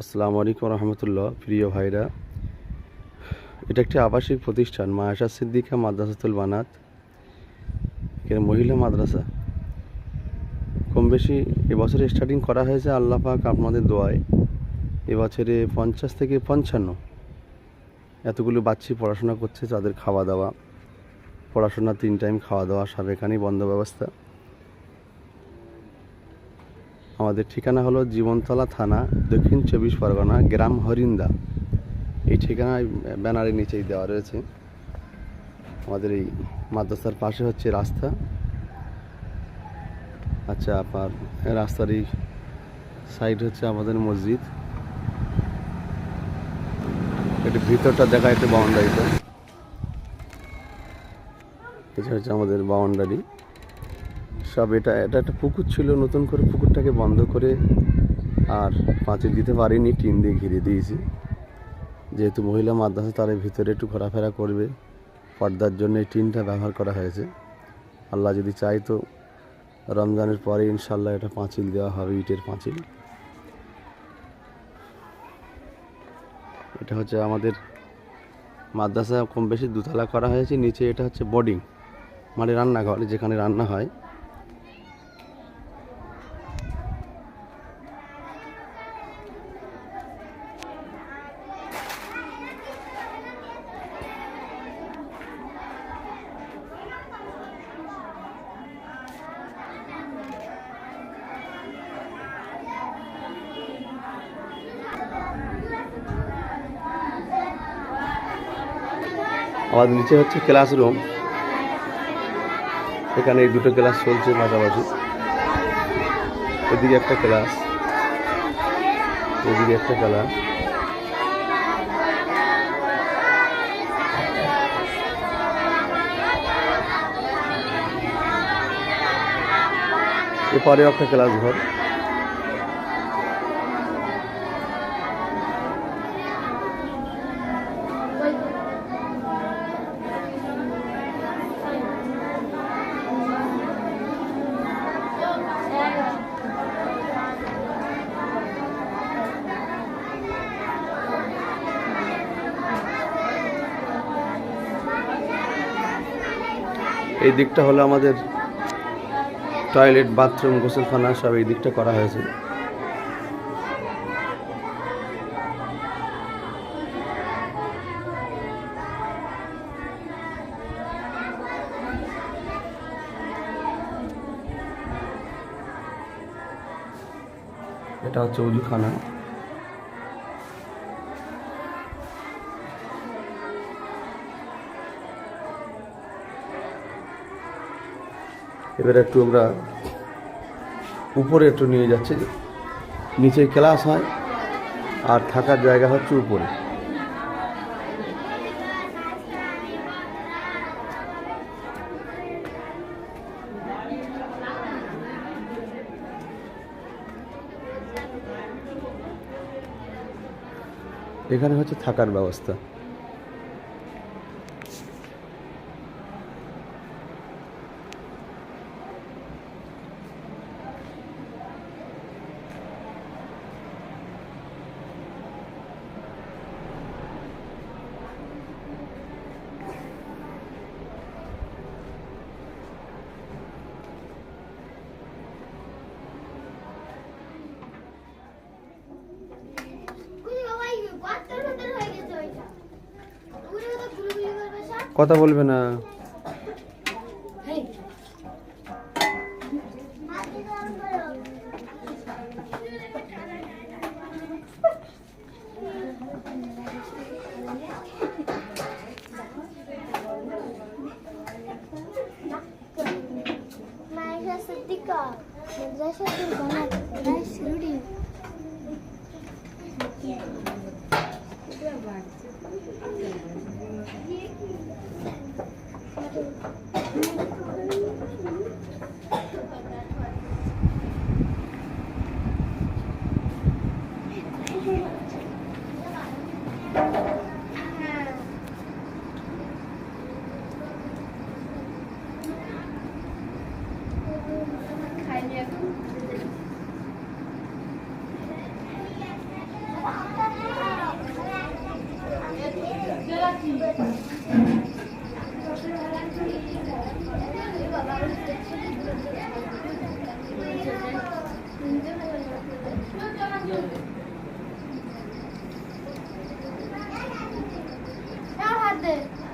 আসসালামু আলাইকুম রহমতুল্লাহ, প্রিয় ভাইরা। এটা একটি আবাসিক প্রতিষ্ঠান, মায়াশা সিদ্দিকা মাদ্রাসাতুল বানাত। এখানে মহিলা মাদ্রাসা। কম বেশি এবছরে স্টার্টিং করা হয়েছে আল্লাহ পাক আপনাদের দোয়ায়। এবছরে পঞ্চাশ থেকে পঞ্চান্ন। এতগুলো বাচ্চি পড়াশোনা করছে, তাদের খাওয়া দাওয়া। পড়াশোনা তিন টাইম খাওয়া দাওয়া সব বন্ধ ব্যবস্থা। আমাদের ঠিকানা হলো জীবনতলা থানা, দক্ষিণ চব্বিশ পরগনা, গ্রাম হরিন্দা। এই ঠিকানায় ব্যানারের নিচেই দেওয়া রয়েছে। আমাদের এই মাদ্রাসার পাশে হচ্ছে রাস্তা। আচ্ছা আপনার রাস্তার এই সাইড হচ্ছে আমাদের মসজিদ। একটু ভিতরটা দেখা একটু বাউন্ডারিটা এটা হচ্ছে আমাদের বাউন্ডারি। সব এটা এটা একটা পুকুর ছিল, নতুন করে পুকুরটাকে বন্ধ করে আর পাঁচিল দিতে পারিনি, টিন দিয়ে ঘিরে দিয়েছি। যেহেতু মহিলা মাদ্রাসা, তার ভিতরে একটু ঘোরাফেরা করবে। পর্দার জন্য এই টিনটা ব্যবহার করা হয়েছে। আল্লাহ যদি চাই তো রমজানের পরে ইনশাল্লাহ এটা পাঁচিল দেওয়া হবে, ইটের পাঁচিল। এটা হচ্ছে আমাদের মাদ্রাসা, কম বেশি দুতলা করা হয়েছে, নিচে এটা হচ্ছে বোর্ডিং মানে রান্নাঘর, যেখানে রান্না হয়। আমাদের নিচে হচ্ছে ক্লাসরুম এখানে এই দুটো ক্লাস চলছে পাশাপাশি এদিকে একটা ক্লাস, এদিকে একটা ক্লাস এরপরেও একটা ক্লাস ঘর। এই দিকটা হলো আমাদের টয়লেট বাথরুম গোসলখানা, সব এই দিকটা করা হয়েছে। এটা হচ্ছে উজুখানা। এবার একটু আমরা উপরে একটু নিয়ে যাচ্ছি। নিচে ক্লাস হয় আর থাকার জায়গা হচ্ছে উপরে। এখানে হচ্ছে থাকার ব্যবস্থা কুড়ি বাবা এই বাচ্চার ভেতর হয়ে গেছে ওইটা কুড়ি কথা গুলি গুলি করবে সব কথা বলবে না। হেই হাত দিয়ে গরম করো মায়েশা সিদ্দিকা Yeah.